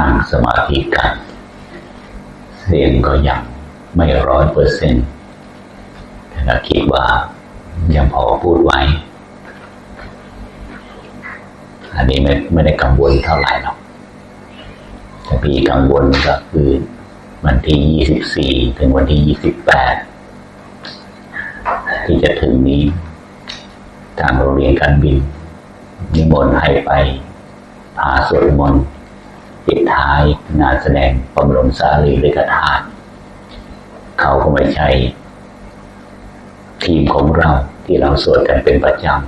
นั่งสมาธิกัน เสียงก็ยังไม่ร้อยเปอร์เซ็นต์แต่คิดว่ายังพอพูดไว้ อันนี้ไม่ไม่ได้กังวลเท่าไหร่หรอกแต่พี่กังวลก็คือวันที่ยี่สิบสี่ถึงวันที่ยี่สิบแปดที่จะถึงนี้ทางโรงเรียนการบินนิมนต์ให้ไปพาสวดมนต์ ปิดท้ายงานแสดงปรมลมสารีริกธาตุเขาก็ไม่ใช่ทีมของเราที่เราสวดกันเป็นประจำ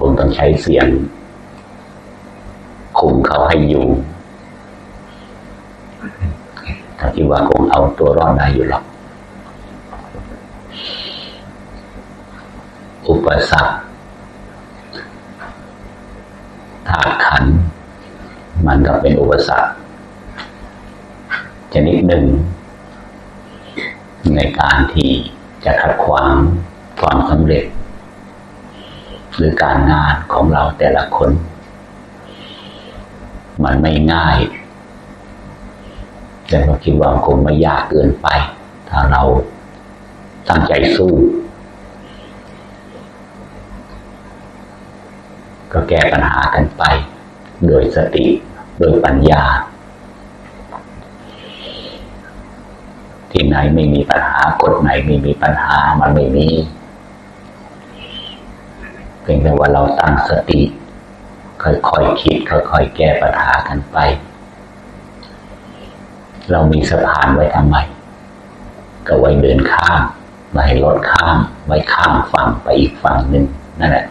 ผมต้องใช้เสียง คุมเขาให้อยู่ถ้าคิดว่าคงเอาตัวรอดได้อยู่หรอกอุปสรรคธาตุขันธ์ มันก็เป็นอุปสรรคชนิดหนึ่ง ในการที่จะขัดขวางความสำเร็จ หรือการงานของเราแต่ละคน มันไม่ง่าย แต่เราคิดว่าคงไม่ยากเกินไป ถ้าเราตั้งใจสู้ก็แก้ปัญหากันไป โดยสติ โดยปัญญา ที่ไหนไม่มีปัญหากฎไหนไม่มีปัญหามันไม่มีเพียงแต่ว่าเราตั้งสติ ค่อยๆคคิด ค่อยๆแก้ปัญหากันไป เรามีสะพานไว้ทำไม ก็ไว้เดินข้ามไม่ให้รถข้าม ไว้ข้ามฝั่งไปอีกฝั่งหนึ่งนั่นแหละ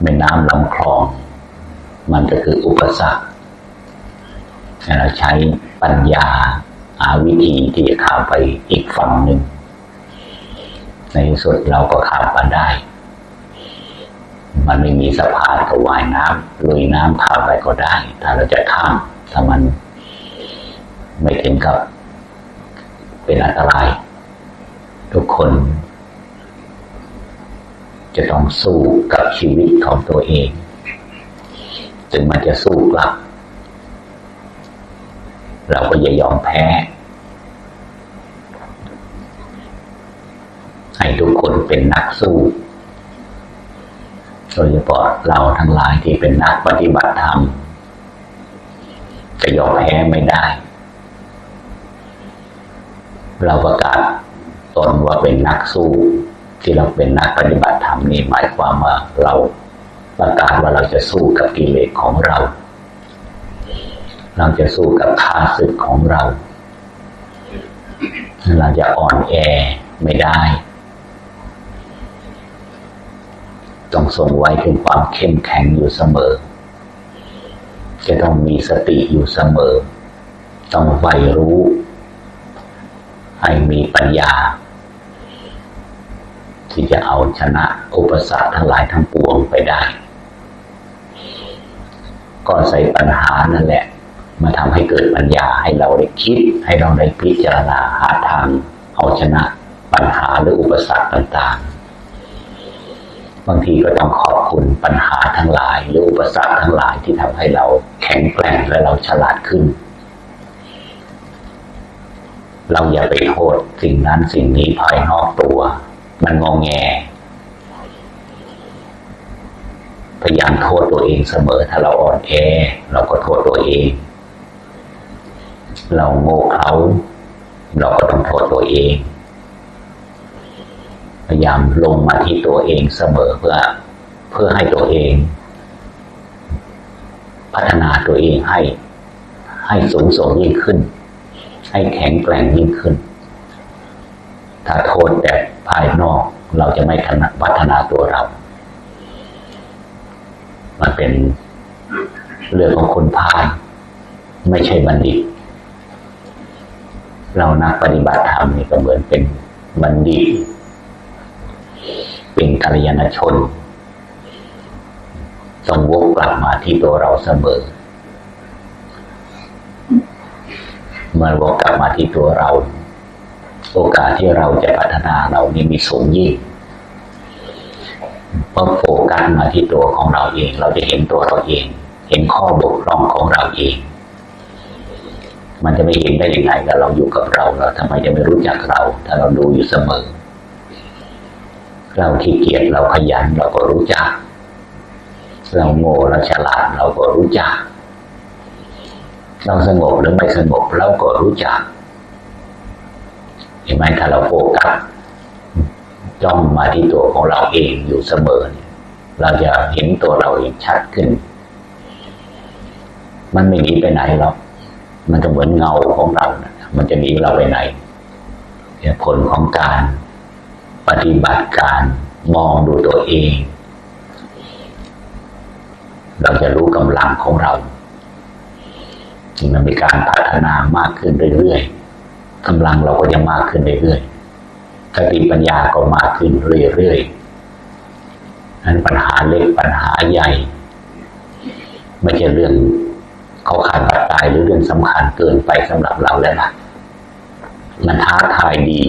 แม่น้ำลำคลอง มันก็คืออุปสรรค เราใช้ปัญญาหาวิธีที่จะข้ามไปอีกฝั่งหนึ่ง ในที่สุดเราก็ข้ามไปได้ มันไม่มีสะพานก็ว่ายน้ำลุยน้ำข้ามไปก็ได้ ถ้าเราจะข้ามถ้ามันไม่ถึงกับเป็นอันตราย ทุกคน จะต้องสู้กับชีวิตของตัวเองถึงมันจะสู้กลับ เราก็อย่ายอมแพ้ ให้ทุกคนเป็นนักสู้ โดยเฉพาะเราทั้งหลายที่เป็นนักปฏิบัติธรรมจะยอมแพ้ไม่ได้ เราประกาศตนว่าเป็นนักสู้ที่เราเป็นนักปฏิบัติธรรมนี่หมายความว่าเราประกาศว่าเราจะสู้กับกิเลสของเรา เราจะสู้กับข้าศึกของเรา เราจะอ่อนแอไม่ได้ ต้องทรงไว้ถึงความเข้มแข็งอยู่เสมอ จะต้องมีสติอยู่เสมอ ต้องใฝ่รู้ ให้มีปัญญา ที่จะเอาชนะอุปสรรคทั้งหลายทั้งปวงไปได้ ก็ใส่ปัญหานั่นแหละ มาทำให้เกิดปัญญาให้เราได้คิด ให้เราได้พิจารณาหาทางเอาชนะปัญหาหรืออุปสรรคต่างๆ บางทีก็ต้องขอบคุณปัญหาทั้งหลายหรืออุปสรรคทั้งหลายที่ทำให้เราแข็งแกร่งและเราฉลาดขึ้น เราอย่าไปโทษสิ่งนั้นสิ่งนี้ภายนอกตัว มันงองแงพยายามโทษตัวเองเสมอ ถ้าเราอ่อนแอเราก็โทษตัวเอง เราโง่เขา เราก็ต้องโทษตัวเอง พยายามลงมาที่ตัวเองเสมอเพื่อเพื่อให้ตัวเอง พัฒนาตัวเองให้ ให้สูงส่งยิ่งขึ้น ให้แข็งแกร่งยิ่งขึ้น ถ้าโทษแต่ภายนอกเราจะไม่พัฒนาตัวเรา มันเป็นเรื่องของคนพาลไม่ใช่บัณฑิต เรานักปฏิบัติธรรมนี่ก็เหมือนเป็นบัณฑิต เป็นกัลยาณชนต้องวกกลับมาที่ตัวเราเสมอ เมื่อวกกลับมาที่ตัวเรา โอกาสที่เราจะพัฒนาเรานี่มีสูงยิ่งเพราะโฟกัสมาที่ตัวของเราเอง เราจะเห็นตัวเราเอง เห็นข้อบกพร่องของเราเอง มันจะไม่เห็นได้ยังไงก็เราอยู่กับเราเราทำไมจะไม่รู้จักเรา ถ้าเราดูอยู่เสมอ เราขี้เกียจเราขยันเราก็รู้จัก เราโง่เราฉลาดเราก็รู้จัก เราสงบหรือไม่สงบเราก็รู้จัก เห็นไหมถ้าเราโฟกัสจ้องมาที่ตัวของเราเองอยู่เสมอเนี่ยเราจะเห็นตัวเราเองชัดขึ้น มันไม่หนีไปไหนหรอก มันก็เหมือนเงาของเรา มันจะหนีเราไปไหนผลของการปฏิบัติการมองดูตัวเอง เราจะรู้กำลังของเราจึงมันมีการพัฒนามากขึ้นเรื่อยๆกำลังเราก็จะมากขึ้นเรื่อยๆสติปัญญาก็มากขึ้นเรื่อยๆนั้นปัญหาเล็กปัญหาใหญ่ ไม่ใช่เรื่อง เขาขาดปัจจัยหรือเรื่องสำคัญเกินไปสำหรับเราแล้วนะมันท้าทายดี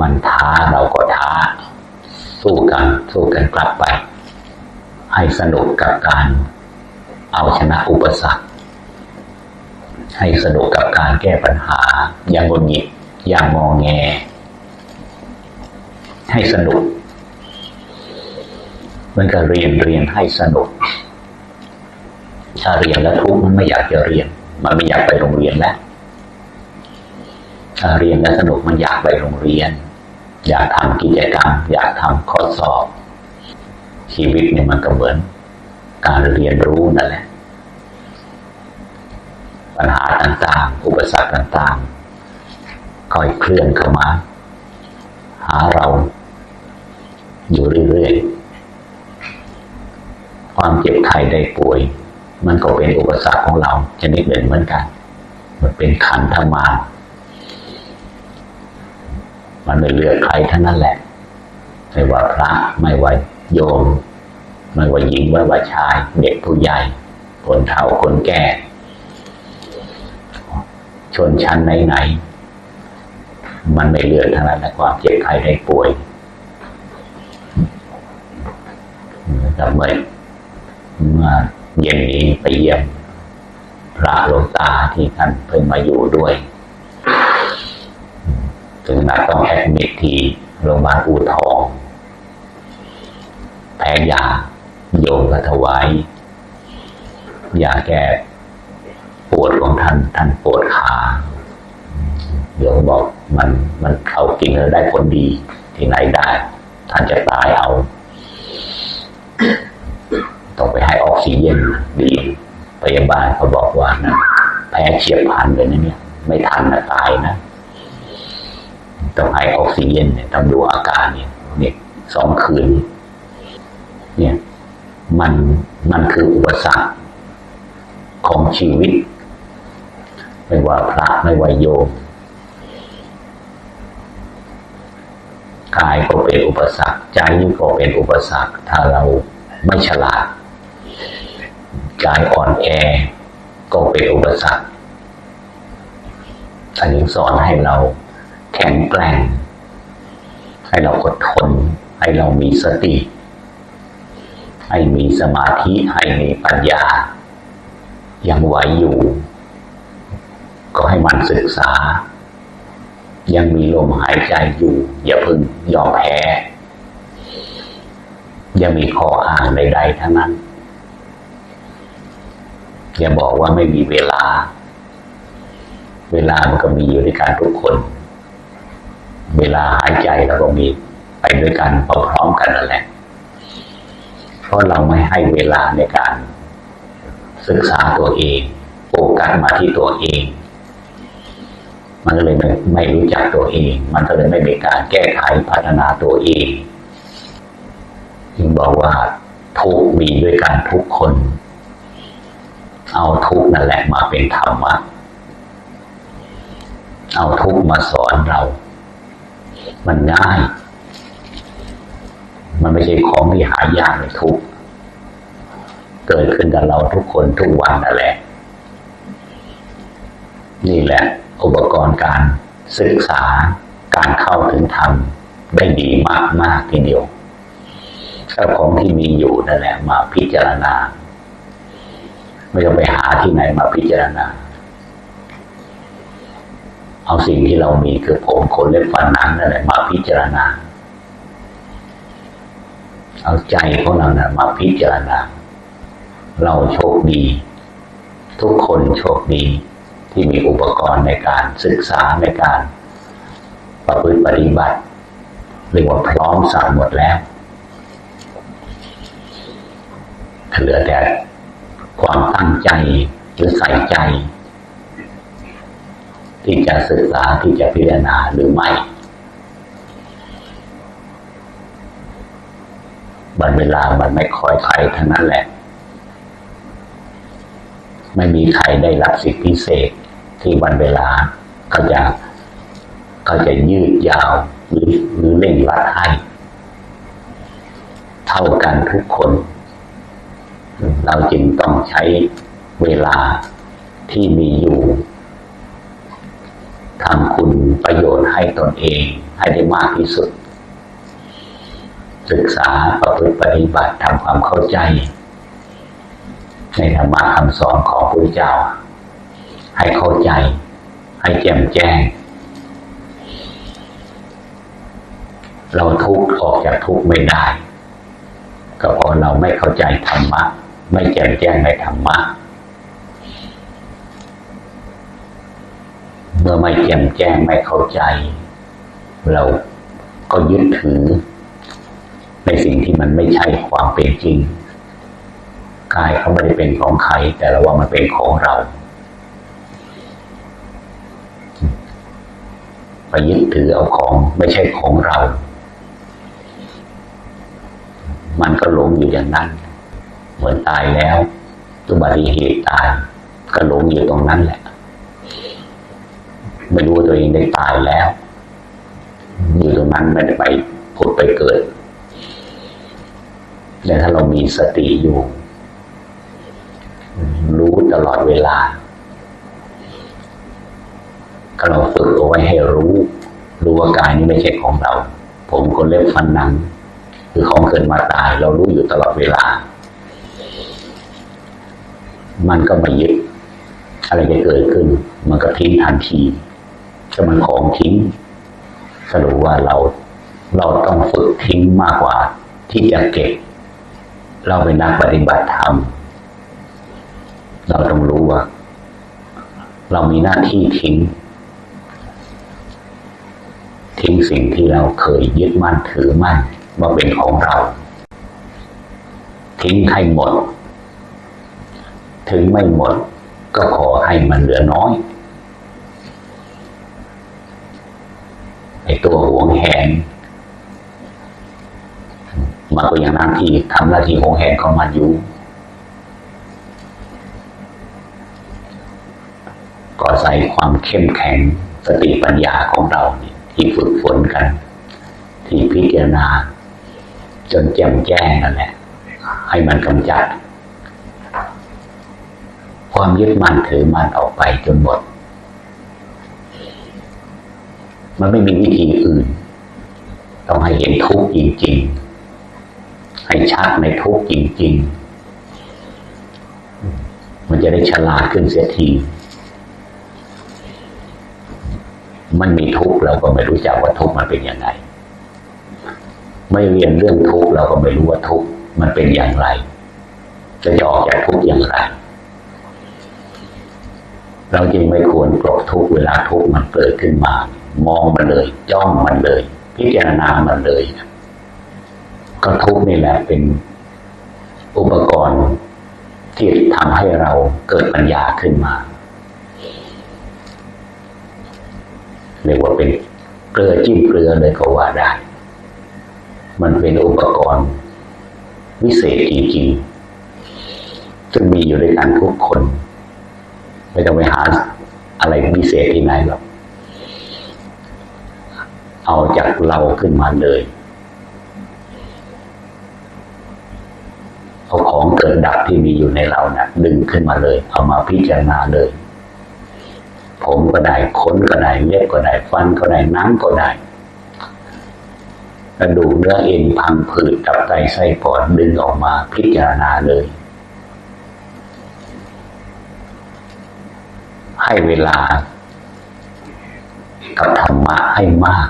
มันท้าเราก็ท้า สู้กันสู้กันกลับไป ให้สนุกกับการเอาชนะอุปสรรค ให้สนุกกับการแก้ปัญหา อย่างงนงิดอย่างงองแง ให้สนุกมันก็เรียนเรียนให้สนุก ถ้าเรียนแล้วทุกข์มันไม่อยากจะเรียน มันไม่อยากไปโรงเรียนแล้วถ้าเรียนแล้วสนุกมันอยากไปโรงเรียน อยากทำกิจกรรม อยากทำข้อสอบ ชีวิตเนี่ยมันก็เหมือนการเรียนรู้นั่นแหละปัญหาต่างๆ อุปสรรคต่างๆค่อยเคลื่อนเข้ามา หาเรา อยู่เรื่อยๆ ความเจ็บไข้ได้ป่วย มันก็เป็นอุปสรรคของเราชนิดหนึ่งเหมือนกัน มันเป็นขันธมารมันไม่เลือกใครทั้งนั้นแหละ ไม่ว่าพระไม่ว่าโยม ไม่ว่าหญิงไม่ว่าชาย เด็กผู้ใหญ่ คนเฒ่าคนแก่ ชนชั้นไหนๆมันไม่เลือกทั้งนั้นแหละความเจ็บไข้ได้ป่วยแต่เมื่อเมื่อ เย็นนี้ไปเยี่ยมพระหลวงตาที่ท่านเพิ่งมาอยู่ด้วย ถึงนัดต้องแอดมิทที่โรงพยาบาลอู่ทองแพ้ยาโยมก็ถวายยาแก้ปวดของท่านท่านปวดขาโยมบอกมันมันเอากินแล้วได้ผลดีที่ไหนได้ ท่านจะตายเอา ต้องไปให้ออกซิเจนดีพยาบาลเขาบอกว่านะแพ้เฉียบพลันเลยนะเนี่ย ไม่ทันนะตายนะต้องให้ออกซิเจนเนี่ยต้องดูอาการเนี่ยเนี่ยสองคืน เนี่ย มันมันคืออุปสรรคของชีวิต ไม่ว่าพระไม่ว่าโยมกายก็เป็นอุปสรรค ใจก็เป็นอุปสรรค ถ้าเราไม่ฉลาด กายอ่อนแอ ก็เป็นอุปสรรคท่านยังสอนให้เราแข็งแกร่ง ให้เราอดทน ให้เรามีสติ ให้มีสมาธิ ให้มีปัญญา ยังไหวอยู่ ก็ให้มันศึกษา ยังมีลมหายใจอยู่ อย่าพึ่งยอมแพ้ อย่ามีข้ออ้างใดๆทั้งนั้น อย่าบอกว่าไม่มีเวลา เวลามันก็มีอยู่ด้วยกันทุกคน เวลาหายใจเราก็มีไปด้วยกันพร้อมๆกันนั่นแหละ เพราะเราไม่ให้เวลาในการ ศึกษาตัวเองโฟกัสมาที่ตัวเอง มันก็เลยไม่ไม่รู้จักตัวเอง มันก็เลยไม่มีการแก้ไขพัฒนาตัวเองจึงบอกว่าทุกมีด้วยกันทุกคน เอาทุกนั่นแหละมาเป็นธรรมะ เอาทุกมาสอนเรา มันง่าย มันไม่ใช่ของที่หายากเลยทุกเกิดขึ้นกับเราทุกคนทุกวันนั่นแหละ นี่แหละ อุปกรณ์การศึกษาการเข้าถึงธรรมได้ดีมากมากทีเดียวเอาของที่มีอยู่นั่นแหละมาพิจารณา ไม่ต้องไปหาที่ไหนมาพิจารณา เอาสิ่งที่เรามีคือผมขนเล็บฟันหนังนั่นแหละมาพิจารณา เอาใจของเรานะมาพิจารณา เราโชคดี ทุกคนโชคดีที่มีอุปกรณ์ในการศึกษาในการประพฤติปฏิบัติเรียกว่าพร้อมสารหมดแล้วเหลือแต่ ความตั้งใจหรือใส่ใจ ที่จะศึกษาที่จะพิจารณาหรือไม่บันเวลามันไม่คอยใครทั้งนั้นแหละ ไม่มีใครได้รับสิทธิพิเศษที่วันเวลาก็จะก็จะยืดยาวหรือหรือเร่งรัดให้ เท่ากันทุกคน เราจึงต้องใช้เวลาที่มีอยู่ทำคุณประโยชน์ให้ตนเองให้ได้มากที่สุด ศึกษาประพฤติปฏิบัติทำความเข้าใจ ในธรรมะคำสอนของพระเจ้า ให้เข้าใจ ให้แจ่มแจ้ง เราทุกข์ออกจากทุกข์ไม่ได้ ก็เพราะเราไม่เข้าใจธรรมะ ไม่แจ่มแจ้งในธรรมะ เมื่อไม่แจ่มแจ้งไม่เข้าใจ เราก็ยึดถือ ในสิ่งที่มันไม่ใช่ความเป็นจริงกายเขาไม่ได้เป็นของใคร แต่เราว่ามันเป็นของเราไปยึดถือเอาของไม่ใช่ของเรา มันก็หลงอยู่อย่างนั้น เหมือนตายแล้วอุบัติเหตุตายก็หลงอยู่ตรงนั้นแหละ ไม่รู้ตัวเองได้ตายแล้ว อยู่ตรงนั้นไม่ได้ไปผุดไปเกิดแต่ถ้าเรามีสติอยู่ รู้ตลอดเวลาก็เราฝึกเอาไว้ให้รู้ รู้ว่ากายนี้ไม่ใช่ของเรา ผมคนเล็บฟันหนัง คือของเกิดมาตาย เรารู้อยู่ตลอดเวลา มันก็ม่ยึดอะไรจะเกิดขึ้น มันก็ทิ้งทันทีก็มันของทิ้งสรุปว่าเราเราต้องฝึกทิ้งมากกว่า ที่จะเก็บ เราเป็นนักปฏิบัติธรรมเราต้องรู้ว่า เรามีหน้าที่ทิ้ง ทิ้งสิ่งที่เราเคยยึดมั่นถือมั่น ว่าเป็นของเรา ทิ้งให้หมด ถึงไม่หมด ก็ขอให้มันเหลือน้อยไอตัวหวงแหนมันก็ยังหน้าที่ทำหน้าที่หวงแหนของมันอยู่ก็ใส่ความเข้มแข็งสติปัญญาของเราที่ฝึกฝนกัน ที่พิจารณา จนแจ่มแจ้งนั่นแหละให้มันกำจัด ความยึดมั่นถือมั่นออกไปจนหมด มันไม่มีวิธีอื่น ต้องให้เห็นทุกข์จริง ๆ ให้ชัดในทุกข์จริง ๆ มันจะได้ฉลาดขึ้นเสียทีมันมีทุกข์เราก็ไม่รู้จักว่าทุกข์มันเป็นยังไง ไม่เรียนเรื่องทุกข์เราก็ไม่รู้ว่าทุกข์มันเป็นอย่างไร จะจะออกจากทุกข์อย่างไร เราจึงไม่ควรปลดทุกข์เวลาทุกข์มันเกิดขึ้นมา มองมันเลย จ้องมันเลย พิจารณามันเลยก็ทุกข์นี่แหละเป็นอุปกรณ์ที่ทำให้เราเกิดปัญญาขึ้นมาเรียกว่าเป็นเกลือจิ้มเกลือเลยก็ว่าได้ มันเป็นอุปกรณ์วิเศษจริงๆ ซึ่งมีอยู่ด้วยกันทุกคน ไม่ต้องไปหาอะไรพิเศษที่ไหนหรอก เอาจากเราขึ้นมาเลย เอาของเกิดดับที่มีอยู่ในเรานะ่ะ ดึงขึ้นมาเลย เอามาพิจารณาเลย ผมก็ได้ขนก็ได้เล็บก็ได้ฟันก็ได้น้ำก็ได้ กระดูกเนื้อเอ็นพังผืดตับไตไส้ปอดดึงออกมาพิจารณาเลย ให้เวลากับธรรมะให้มาก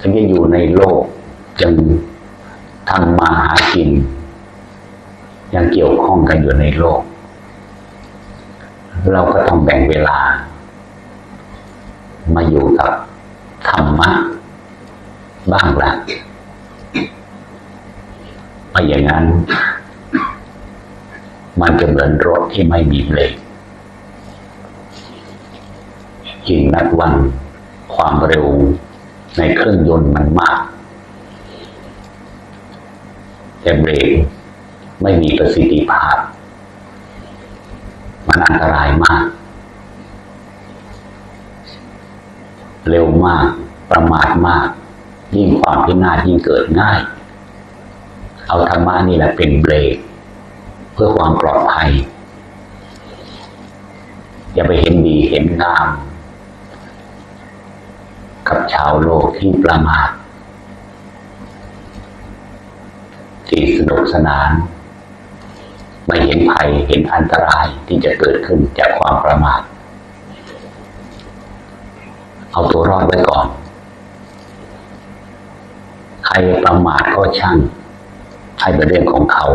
ถึงจะอยู่ในโลกจึงทำมาหากิน ยังเกี่ยวข้องกันอยู่ในโลก เราก็ต้องแบ่งเวลา มาอยู่กับ ธรรมะบ้างละไม่อย่างนั้น มันจะเหมือนรถที่ไม่มีเบรกยิ่งนัดวันความเร็วในเครื่องยนต์มันมาก แต่เบรกไม่มีประสิทธิภาพ มันอันตรายมาก เร็วมาก ประมาทมาก ยิ่งความพินาศยิ่งเกิดง่าย เอาธรรมะนี่แหละเป็นเบรก เพื่อความปลอดภัย อย่าไปเห็นดีเห็นงาม กับชาวโลกที่ประมาทที่สนุกสนานไม่เห็นภัยเห็นอันตรายที่จะเกิดขึ้นจากความประมาท เอาตัวรอดไว้ก่อน ใครประมาทก็ช่างให้เป็นเรื่องของเขา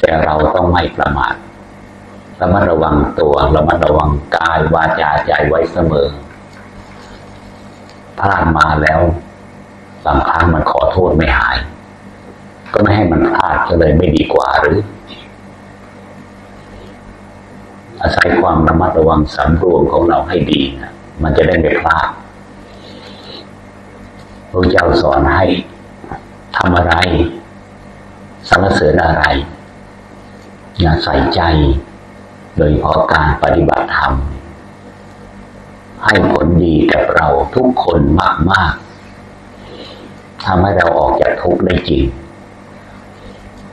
แต่เราต้องไม่ประมาทระมัดระวังตัวระมัดระวังกายวาจาใจไว้เสมอพลาดมาแล้วบางครั้งมันขอโทษไม่หาย ก็ไม่ให้มันพลาดก็เลยไม่ดีกว่าหรือ อาศัยความระมัดระวังสำรวมของเราให้ดีนะ มันจะได้ไม่พลาดพระเจ้าสอนให้ทำอะไรสรรเสริญอะไร อย่าใส่ใจ โดยเฉพาะการปฏิบัติธรรม ให้ผลดีกับเราทุกคนมาก ๆทำให้เราออกจากทุกข์ได้จริง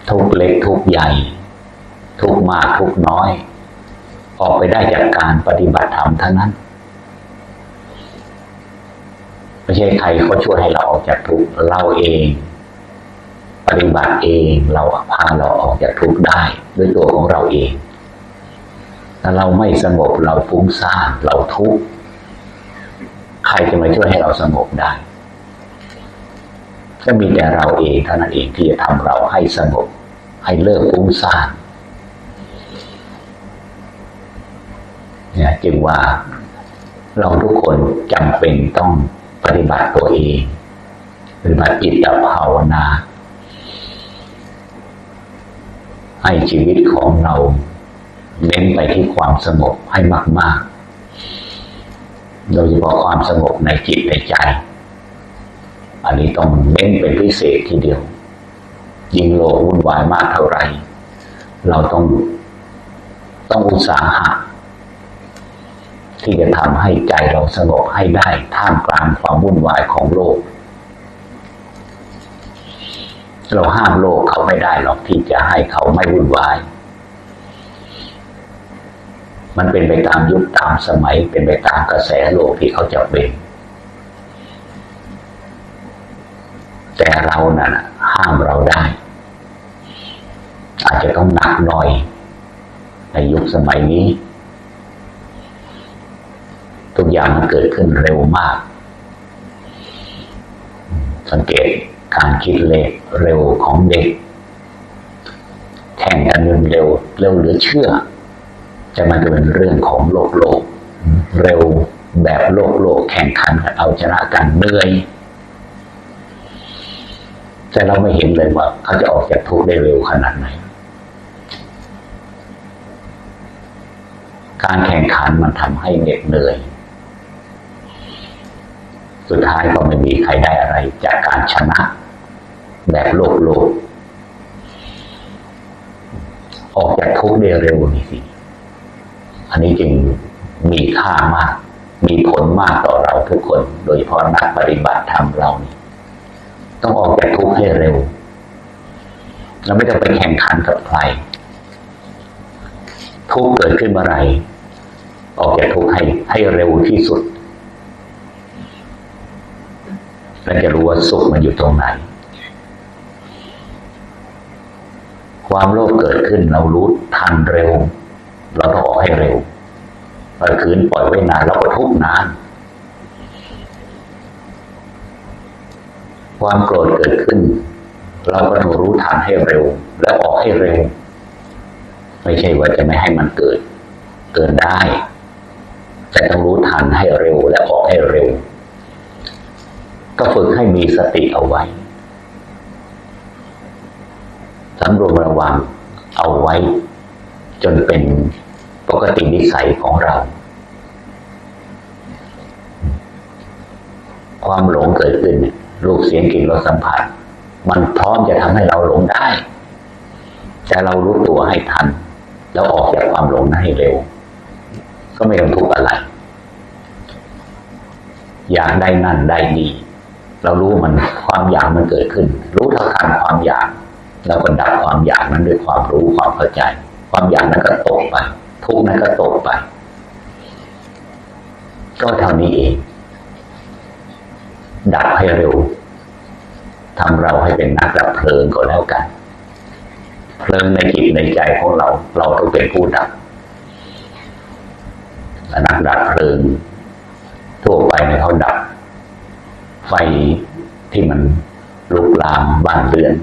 ทุกเล็กทุกใหญ่ ทุกมากทุกน้อย ออกไปได้จากการปฏิบัติธรรมเท่านั้น ไม่ใช่ใครเขาช่วยให้เราออกจากทุกข์เราเอง ปฏิบัติเองเราพาเราออกจากทุกข์ได้ด้วยตัวของเราเองถ้าเราไม่สงบเราฟุ้งซ่านเราทุกข์ใครจะมาช่วยให้เราสงบได้ ก็มีแต่เราเองเท่านั้นเองที่จะทำเราให้สงบ ให้เลิกฟุ้งซ่านเนี่ยจึงว่าเราทุกคนจำเป็นต้อง ปฏิบัติตัวเองปฏิบัติจิตภาวนา ให้ชีวิตของเราเน้นไปที่ความสงบให้มาก ๆ โดยเฉพาะความสงบในจิตในใจ อันนี้ต้องเน้นเป็นพิเศษทีเดียว ยิ่งโลกวุ่นวายมากเท่าไหร่ เราต้องต้องอุตสาหะ ที่จะทำให้ใจเราสงบให้ได้ท่ามกลางความวุ่นวายของโลก เราห้ามโลกเขาไม่ได้หรอกที่จะให้เขาไม่วุ่นวาย มันเป็นไปตามยุคตามสมัย เป็นไปตามกระแสโลกที่เขาจะเป็น แต่เรานะ่ะห้ามเราได้ อาจจะต้องหนักหน่อย ในยุคสมัยนี้ ทุกอย่างมันเกิดขึ้นเร็วมาก สังเกตการคิดเลขเร็วของเด็กแข่งกันเร็วเร็วเหลือเชื่อ จะมาเป็นเรื่องของโลกโลก เร็วแบบโลกโลกแข่งขันกันเอาชนะกันเหนื่อยแต่เราไม่เห็นเลยว่าเขาจะออกจากทุกข์ได้เร็วขนาดไหน การแข่งขันมันทำให้เหน็ดเหนื่อย สุดท้ายก็ไม่มีใครได้อะไรจากการชนะ แบบโลกโลก ออกจากทุกข์ได้เร็วนี่สิอันนี้จึงมีค่ามาก มีผลมากต่อเราทุกคน โดยเฉพาะนักปฏิบัติธรรมเรานี่ต้องออกจากทุกข์ให้เร็ว เราไม่ต้องไปแข่งขันกับใคร ทุกข์เกิดขึ้นเมื่อไรออกจากทุกข์ให้ให้เร็วที่สุด และจะรู้ว่าสุขมันอยู่ตรงไหน ความโลภเกิดขึ้นเรารู้ทันเร็ว เราต้องออกให้เร็วถ้าคืนปล่อยไว้นานเราก็ทุกข์นาน ความโกรธเกิดขึ้น เราก็ต้องรู้ทันให้เร็ว และออกให้เร็ว ไม่ใช่ว่าจะไม่ให้มันเกิด เกิดได้ แต่ต้องรู้ทันให้เร็วและออกให้เร็ว ก็ฝึกให้มีสติเอาไว้สำรวมระวังเอาไว้ จนเป็นปกตินิสัยของเรา ความหลงเกิดขึ้นรูปเสียงกลิ่นรสสัมผัส มันพร้อมจะทำให้เราหลงได้ แต่เรารู้ตัวให้ทัน แล้วออกจากความหลงนั้นให้เร็ว ก็ไม่ต้องทุกข์อะไร อยากได้นั่นได้ดี เรารู้มันความอยากมันเกิดขึ้น รู้เท่าทันความอยากแล้วก็ดับความอยากนั้นด้วยความรู้ความเข้าใจ ความอยากนั้นก็ตกไป ทุกข์นั้นก็ตกไป ก็เท่านี้เอง ดับให้เร็วทำเราให้เป็นนักดับเพลิงก็แล้วกัน เพลิงในจิตในใจของเรา เราต้องเป็นผู้ดับนักดับเพลิงทั่วไปในเขาดับ ไฟที่มันลุกลามบ้านเรือน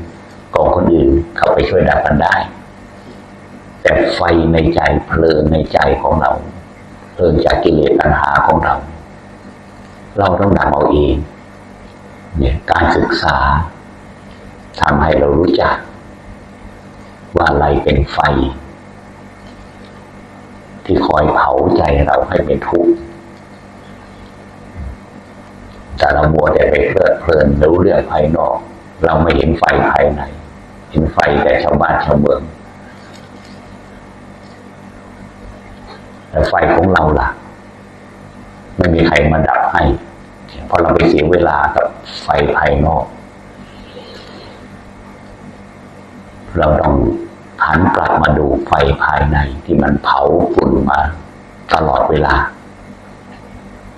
ของคนอื่นเข้าไปช่วยดับมันได้ แต่ไฟในใจเพลิงในใจของเรา เพลิงจากกิเลสปัญหาของเรา เราต้องดับเอาเองเนี่ยการศึกษาทำให้เรารู้จัก ว่าอะไรเป็นไฟ ที่คอยเผาใจเราให้เป็นทุกข์ แต่เรามัวแต่ไปเพลิดเพลินรู้เรื่องภายนอก เราไม่เห็นไฟภายใน เห็นไฟแต่ชาวบ้านชาวเมืองแต่ไฟของเราล่ะ ไม่มีใครมาดับให้เพราะเราไปเสียเวลากับไฟภายนอก เราต้องหันกลับมาดูไฟภายในที่มันเผาฝุ่นมาตลอดเวลา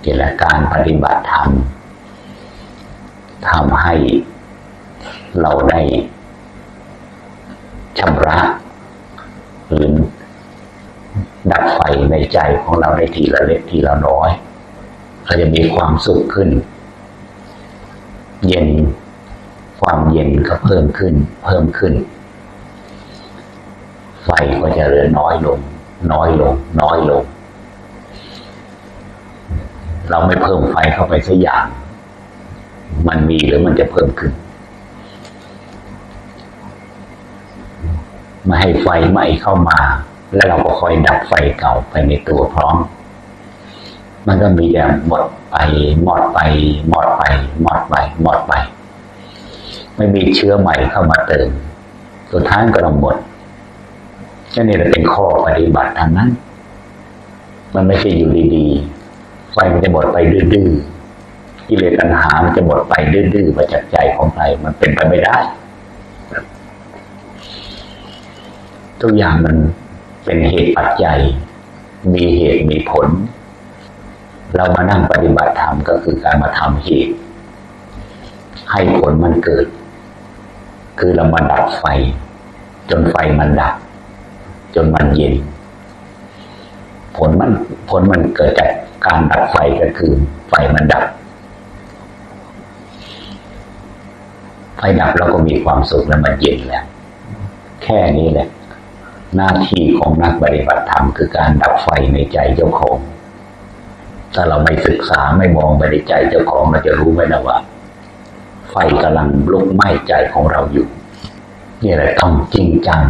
นี่แหละการปฏิบัติธรรม ทำให้เราได้ชำระหรือดับไฟในใจของเราได้ทีละเล็กทีละน้อยเราจะมีความสุขขึ้น เย็นความเย็นก็เพิ่มขึ้น เพิ่มขึ้น ไฟก็จะเรือน้อยลง น้อยลง น้อยลง เราไม่เพิ่มไฟเข้าไปสักอย่าง มันมีหรือมันจะเพิ่มขึ้นม่ให้ไฟไหม้เข้ามา แล้วเราก็คอยดับไฟเก่าไปในตัวพร้อม มันก็มีแต่หมดไปหมดไปหมดไปหมดไปหมดไป ไม่มีเชื้อใหม่เข้ามาเติมสุดท้ายก็ต้องหมดนี่นี่เป็นข้อปฏิบัติทางนั้น มันไม่ใช่อยู่ดีๆไฟมันจะหมดไปดื้อๆ กิเลสตัณหามันจะหมดไปดื้อๆมาจากใจของใครมันเป็นไปไม่ได้ ทุกอย่างมันเป็นเหตุปัจจัย มีเหตุมีผล เรามานั่งปฏิบัติธรรมก็คือการมาทำเหตุ ให้ผลมันเกิด คือเรามาดับไฟ จนไฟมันดับ จนมันเย็น ผลมันผลมันเกิดจากการดับไฟก็คือไฟมันดับ ไฟดับเราก็มีความสุขแล้วมันเย็นแล้ว แค่นี้แหละ หน้าที่ของนักปฏิบัติธรรมคือการดับไฟในใจเจ้าของ ถ้าเราไม่ศึกษาไม่มองไปในใจเจ้าของเราจะรู้ไหมนะว่า ไฟกำลังลุกไหม้ใจของเราอยู่นี่แหละต้องจริงจัง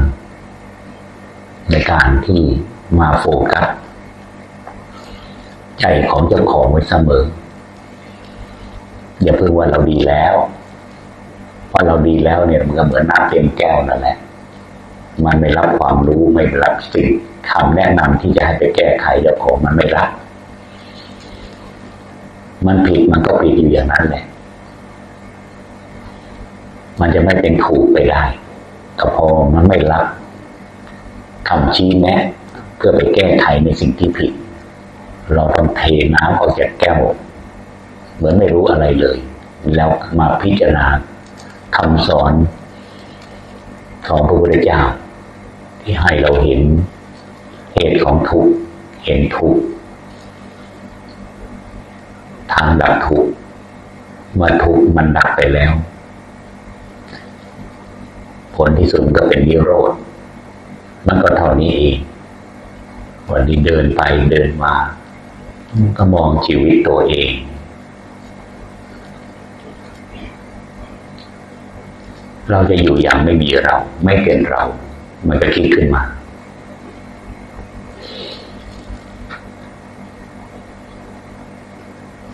ในการที่มาโฟกัสใจของเจ้าของไว้เสมอ อย่าเพิ่งว่าเราดีแล้ว พอเราดีแล้วเนี่ยมันก็เหมือนน้ำเต็มแก้วนั่นแหละ มันไม่รับความรู้ไม่รับสิ่งคำแนะนำที่จะให้ไปแก้ไขเจ้าของมันไม่รับ มันผิดมันก็ผิดอยู่อย่างนั้นแหละ มันจะไม่เป็นถูกไปได้ก็พอมันไม่รับคำชี้แนะ เพื่อไปแก้ไขในสิ่งที่ผิด เราต้องเทน้ำออกจากแก้วเหมือนไม่รู้อะไรเลย แล้วมาพิจารณา คำสอนของพระพุทธเจ้าที่ให้เราเห็นเหตุของทุกข์เห็นทุกข์ทางดับทุกข์เมื่อทุกข์มันดับไปแล้ว ผลที่สุดก็เป็นนิโรธมันก็เท่านี้เองวันนี้เดินไปเดินมา ก็มองชีวิตตัวเอง เราจะอยู่อย่างไม่มีเรา ไม่เป็นเรา มันก็คิดขึ้นมา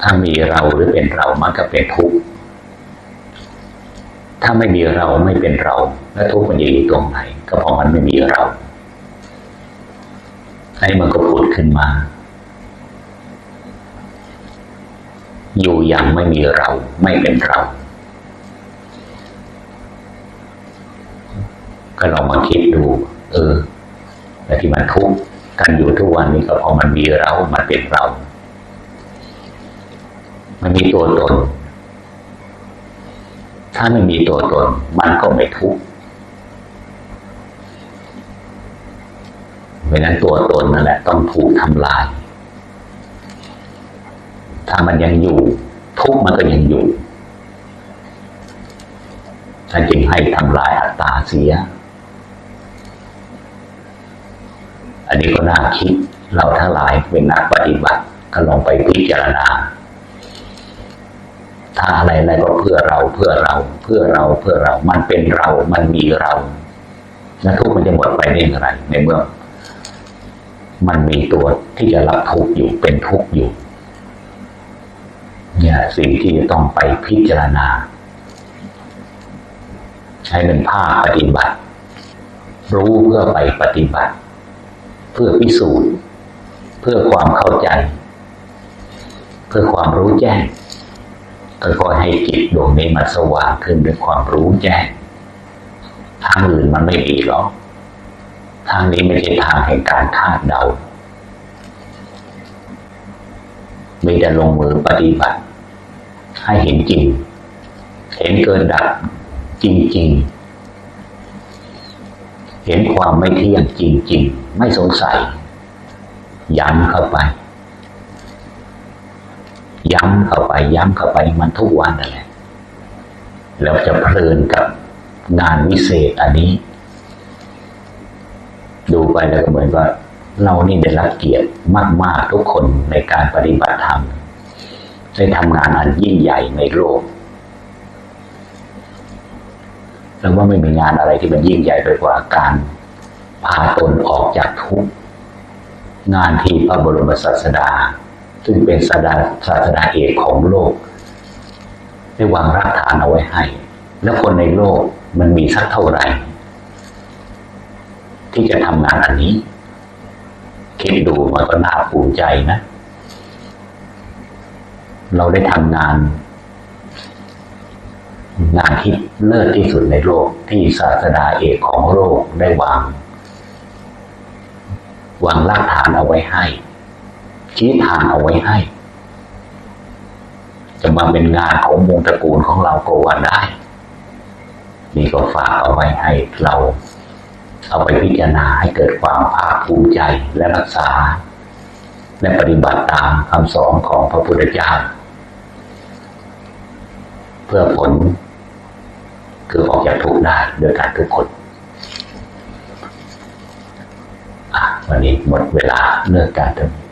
ถ้ามีเราหรือเป็นเรามันก็เป็นทุกข์ ถ้าไม่มีเราไม่เป็นเรา แล้วทุกข์มันจะอยู่ตรงไหน ก็เพราะมันไม่มีเราอันนี้มันก็พูดขึ้นมา อยู่อย่างไม่มีเราไม่เป็นเรา ก็ลองมาคิดดู เออแต่ที่มันทุกข์กันอยู่ทุกวันนี้ก็เพราะมันมีเรา มันเป็นเรา มันมีตัวตน ถ้าไม่มีตัวตน มันก็ไม่ทุกข์เพราะนั้นตัวตนนั่นแหละต้องถูกทำลาย ถ้ามันยังอยู่ ทุกข์มันก็ยังอยู่ท่านจึงให้ทำลายอัตตาเสีย อันนี้ก็น่าคิดเราทั้งหลายเป็นนักปฏิบัติก็ลองไปพิจารณา ถ้าอะไรอะไรก็เพื่อเราเพื่อเราเพื่อเราเพื่อเรา มันเป็นเรา มันมีเราแล้วทุกมันจะหมดไปได้อย่างไร ในเมื่อมันมีตัวที่จะรับทุกอยู่เป็นทุกอยู่ เนี่ยสิ่งที่จะต้องไปพิจารณา ใช้เป็นภาคปฏิบัติ รู้เพื่อไปปฏิบัติ เพื่อพิสูจน์ เพื่อความเข้าใจ เพื่อความรู้แจ้งค่อยๆให้จิตดวงนี้มันสว่างขึ้นด้วยความรู้แจ้งทางอื่นมันไม่มีหรอกทางนี้ไม่ใช่ทางแห่งการคาดเดามีแต่ลงมือปฏิบัติ ให้เห็นจริง เห็นเกินดับจริงๆ เห็นความไม่เที่ยงจริง ๆ ไม่สงสัย ย้ำเข้าไป ย้ำเข้าไป ย้ำเข้าไปมันทุกวันนั่นแหละแล้วจะเพลินกับงานวิเศษอันนี้ ดูไปแล้วก็เหมือนว่าเรานี่ได้รับเกียรติมาก ๆ ทุกคนในการปฏิบัติธรรมได้ทำงานอันยิ่งใหญ่ในโลก แล้วว่าไม่มีงานอะไรที่มันยิ่งใหญ่ไปกว่าการพาตนออกจากทุกงานที่พระบรมศาสดา ซึ่งเป็นศาสดาศาสดาเอกของโลก ได้วางรากฐานเอาไว้ให้ แล้วคนในโลกมันมีสักเท่าไหร่ ที่จะทำงานอันนี้ คิดดูมันก็น่าภูมิใจนะ เราได้ทำงาน งานที่เลิศที่สุดในโลกที่ศาสดาเอกของโลกได้วาง วางรากฐานเอาไว้ให้ ชี้ทางเอาไว้ให้ จะมาเป็นงานของวงตระกูลของเราก็ว่าได้นี่ก็ฝากเอาไว้ให้เรา เอาไปพิจารณาให้เกิดความภาคภูมิใจและรักษา และปฏิบัติตามคำสอนของพระพุทธเจ้า พื่อผล คือออกจากทุกข์ได้โดยการทุกคนอะวันนี้หมดเวลาเลิกการทำ